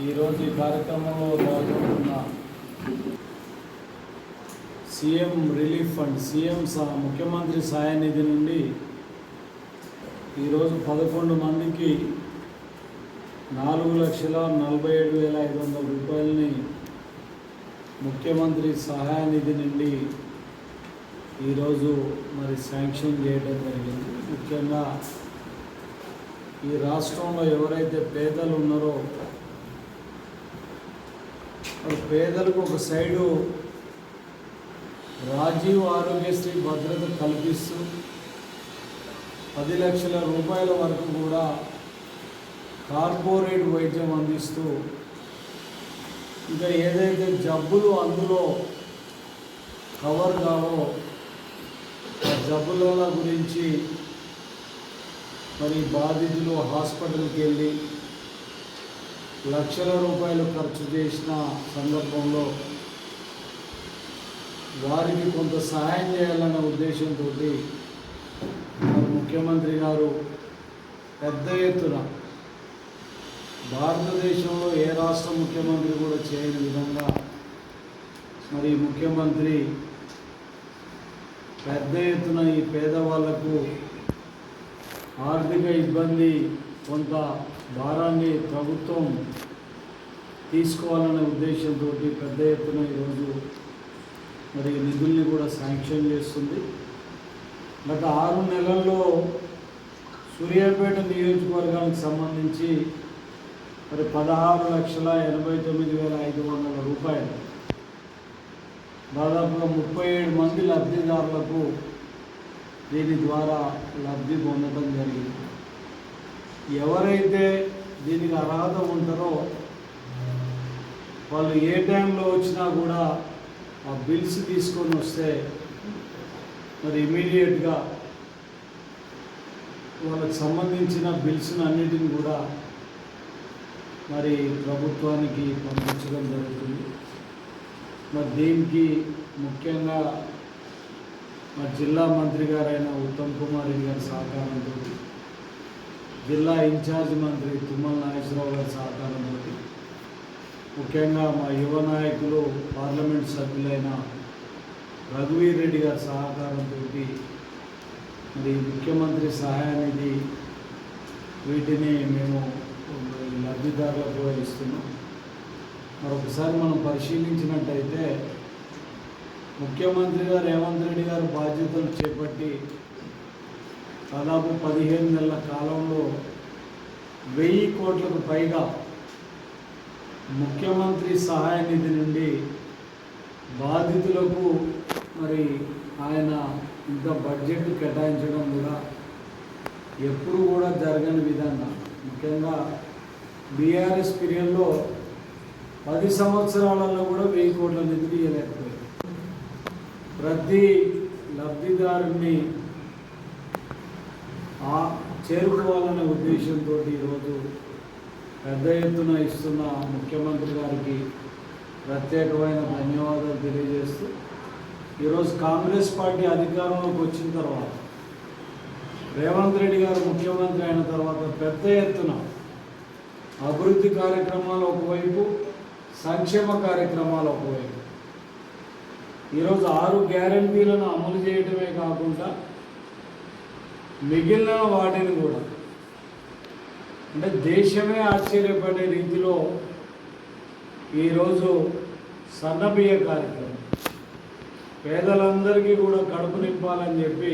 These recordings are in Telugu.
ఈరోజు ఈ కార్యక్రమంలో పాల్గొంటున్న సీఎం రిలీఫ్ ఫండ్ సీఎం సా ముఖ్యమంత్రి సహాయ నిధి నుండి ఈరోజు పదకొండు మందికి నాలుగు లక్షల నలభై ఏడు వేల ఐదు వందల రూపాయలని ముఖ్యమంత్రి సహాయ నిధి నుండి ఈరోజు మరి శాంక్షన్ చేయడం జరిగింది. ముఖ్యంగా ఈ రాష్ట్రంలో ఎవరైతే పేదలు ఉన్నారో పేదలకు ఒక సైడు రాజీవ్ ఆరోగ్యశ్రీ భద్రత కల్పిస్తూ పది లక్షల రూపాయల వరకు కూడా కార్పొరేట్ వైద్యం అందిస్తూ ఇంకా ఏదైతే జబ్బులు అందులో కవర్ కావో ఆ జబ్బుల గురించి మరి బాధితులు హాస్పిటల్కి వెళ్ళి లక్షల రూపాయలు ఖర్చు చేసిన సందర్భంలో వారికి కొంత సహాయం చేయాలన్న ఉద్దేశంతో ముఖ్యమంత్రి గారు పెద్ద ఎత్తున భారతదేశంలో ఏ రాష్ట్ర ముఖ్యమంత్రి కూడా చేయని విధంగా మరి ముఖ్యమంత్రి పెద్ద ఎత్తున ఈ పేదవాళ్ళకు ఆర్థిక ఇబ్బంది కొంత భారాన్ని ప్రభుత్వం తీసుకోవాలనే ఉద్దేశంతో పెద్ద ఎత్తున ఈరోజు మరి నిధుల్ని కూడా శాంక్షన్ చేస్తుంది. గత ఆరు నెలల్లో సూర్యాపేట నియోజకవర్గానికి సంబంధించి మరి పదహారు లక్షల ఎనభై తొమ్మిది వేల ఐదు వందల రూపాయలు దాదాపుగా ముప్పై ఏడు మంది లబ్ధిదారులకు దీని ద్వారా లబ్ధి పొందడం జరిగింది. ఎవరైతే దీనికి అర్హత ఉంటారో వాళ్ళు ఏ టైంలో వచ్చినా కూడా ఆ బిల్స్ తీసుకొని వస్తే మరి ఇమీడియట్గా వాళ్ళకి సంబంధించిన బిల్స్ను అన్నిటిని కూడా మరి ప్రభుత్వానికి పంపించడం జరుగుతుంది. మరి దీనికి ముఖ్యంగా మా జిల్లా మంత్రి గారైన ఉత్తమ్ కుమార్ రెడ్డి గారి సహకారంతో జిల్లా ఇన్ఛార్జ్ మంత్రి తుమ్మల నాగేశ్వరరావు గారి సహకారంతో ముఖ్యంగా మా యువ నాయకులు పార్లమెంట్ సభ్యులైన రఘువీర్ రెడ్డి గారి సహకారంతో మరి ముఖ్యమంత్రి సహాయ నిధి వీటిని మేము లబ్ధిదారులకు ఇస్తున్నాం. మరొకసారి మనం పరిశీలించినట్టయితే ముఖ్యమంత్రి గారు రేవంత్ రెడ్డి గారు బాధ్యతలు చేపట్టి దాదాపు పదిహేను నెలల కాలంలో వెయ్యి కోట్లకు పైగా ముఖ్యమంత్రి సహాయ నిధి నుండి బాధితులకు మరి ఆయన ఇంత బడ్జెట్ కేటాయించడం కూడా ఎప్పుడు కూడా జరగని విధంగా ముఖ్యంగా బీఆర్ఎస్ పీరియడ్లో పది సంవత్సరాలలో కూడా వెయ్యి కోట్ల నిధులు ఇవ్వలేకపోయారు. ప్రతి లబ్ధిదారుని ఆ చేరుకోవాలనే ఉద్దేశంతో ఈరోజు పెద్ద ఎత్తున ఇస్తున్న ముఖ్యమంత్రి గారికి ప్రత్యేకమైన ధన్యవాదాలు తెలియజేస్తూ ఈరోజు కాంగ్రెస్ పార్టీ అధికారంలోకి వచ్చిన తర్వాత రేవంత్ రెడ్డి గారు ముఖ్యమంత్రి అయిన తర్వాత పెద్ద ఎత్తున అభివృద్ధి కార్యక్రమాలు ఒకవైపు సంక్షేమ కార్యక్రమాలు ఒకవైపు. ఈరోజు ఆరు గ్యారంటీలను అమలు చేయడమే కాకుండా మిగిలిన వాటిని కూడా. అంటే దేశమే ఆశ్చర్యపడే రీతిలో ఈరోజు సన్నబియ్య కార్యక్రమం. పేదలందరికీ కూడా కడుపు నింపాలని చెప్పి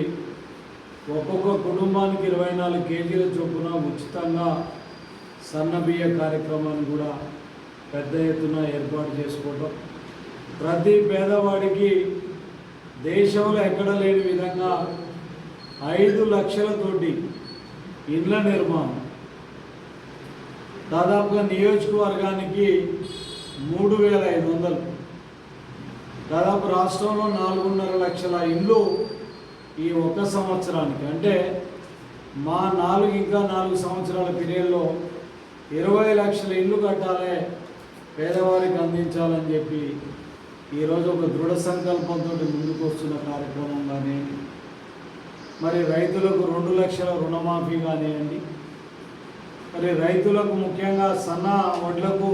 ఒక్కొక్క కుటుంబానికి ఇరవై నాలుగు కేజీల చొప్పున ఉచితంగా సన్నబియ్య కార్యక్రమాన్ని కూడా పెద్ద ఎత్తున ఏర్పాటు చేసుకోవటం. ప్రతి పేదవాడికి దేశంలో ఎక్కడ లేని విధంగా ఐదు లక్షలతోటి ఇండ్ల నిర్మాణం. దాదాపుగా నియోజకవర్గానికి మూడు వేల ఐదు వందలు. దాదాపు రాష్ట్రంలో నాలుగున్నర లక్షల ఇల్లు ఈ ఒక సంవత్సరానికి. అంటే మా నాలుగు ఇంకా నాలుగు సంవత్సరాల పీరియడ్లో ఇరవై లక్షల ఇల్లు కట్టాలే పేదవారికి అందించాలని చెప్పి ఈరోజు ఒక దృఢ సంకల్పంతో ముందుకు వస్తున్న కార్యక్రమం కానీ మరి రైతులకు రెండు లక్షల రుణమాఫీ కానివ్వండి. మరి రైతులకు ముఖ్యంగా సన్న వడ్లకు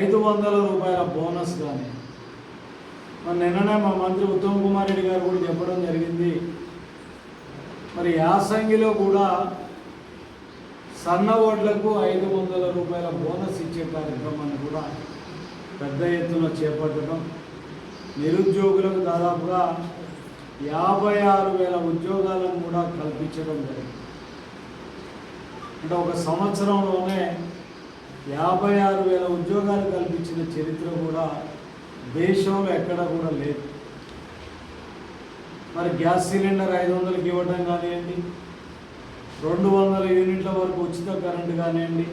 ఐదు వందల రూపాయల బోనస్ కానీ మరి నిన్ననే మా మంత్రి ఉత్తమ్ కుమార్ రెడ్డి గారు కూడా చెప్పడం జరిగింది. మరి యాసంగిలో కూడా సన్న ఓట్లకు ఐదు వందల రూపాయల బోనస్ ఇచ్చే కార్యక్రమాన్ని కూడా పెద్ద ఎత్తున చేపట్టడం నిరుద్యోగులకు దాదాపుగా యాభై ఆరు వేల ఉద్యోగాలను కూడా కల్పించడం జరిగింది. అంటే ఒక సంవత్సరంలోనే యాభై ఆరు వేల ఉద్యోగాలు కల్పించిన చరిత్ర కూడా దేశంలో ఎక్కడ కూడా లేదు. మరి గ్యాస్ సిలిండర్ ఐదు వందలకి ఇవ్వడం కానివ్వండి రెండు వందల యూనిట్ల వరకు ఉచిత కరెంటు కానివ్వండి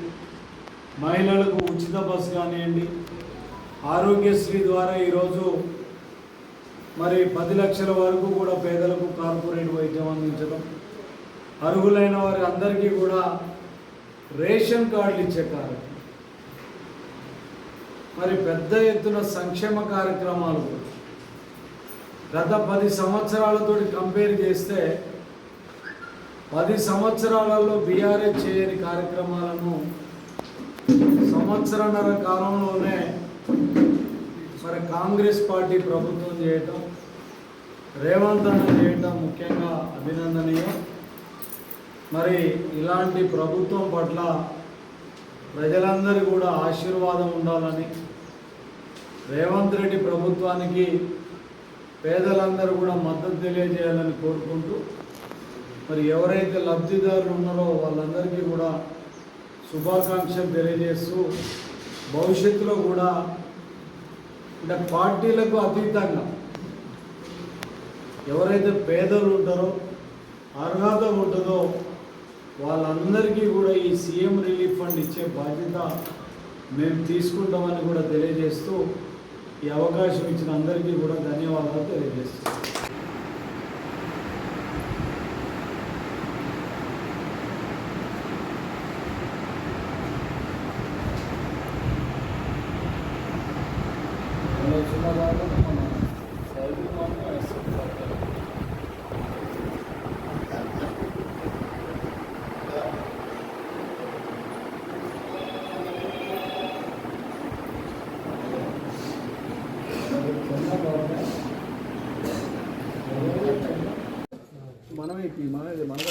మహిళలకు ఉచిత బస్సు కానివ్వండి ఆరోగ్యశ్రీ ద్వారా ఈరోజు మరి పది లక్షల వరకు కూడా పేదలకు కార్పొరేట్ వైద్యం అందించడం అర్హులైన వారి అందరికీ కూడా రేషన్ కార్డులు ఇచ్చే కార్యక్రమం. మరి పెద్ద ఎత్తున సంక్షేమ కార్యక్రమాలు గత పది సంవత్సరాలతో కంపేర్ చేస్తే పది సంవత్సరాలలో బీఆర్ఎస్ చేయని కార్యక్రమాలను సంవత్సరన్నర కాలంలోనే మరి కాంగ్రెస్ పార్టీ ప్రభుత్వం చేయటం రేవంత్ అన్న చేయటం ముఖ్యంగా అభినందనీయం. మరి ఇలాంటి ప్రభుత్వం పట్ల ప్రజలందరూ కూడా ఆశీర్వాదం ఉండాలని రేవంత్ రెడ్డి ప్రభుత్వానికి పేదలందరూ కూడా మద్దతు తెలియజేయాలని కోరుకుంటూ మరి ఎవరైతే లబ్ధిదారులు ఉన్నారో వాళ్ళందరికీ కూడా శుభాకాంక్షలు తెలియజేస్తూ భవిష్యత్తులో కూడా అంటే పార్టీలకు అతీతంగా ఎవరైతే పేదలు ఉంటారో అర్హత ఉంటుందో వాళ్ళందరికీ కూడా ఈ సీఎం రిలీఫ్ ఫండ్ ఇచ్చే బాధ్యత మేము తీసుకుంటామని కూడా తెలియజేస్తూ ఈ అవకాశం ఇచ్చిన అందరికీ కూడా ధన్యవాదాలు తెలియజేస్తున్నాం. మనమే మనమే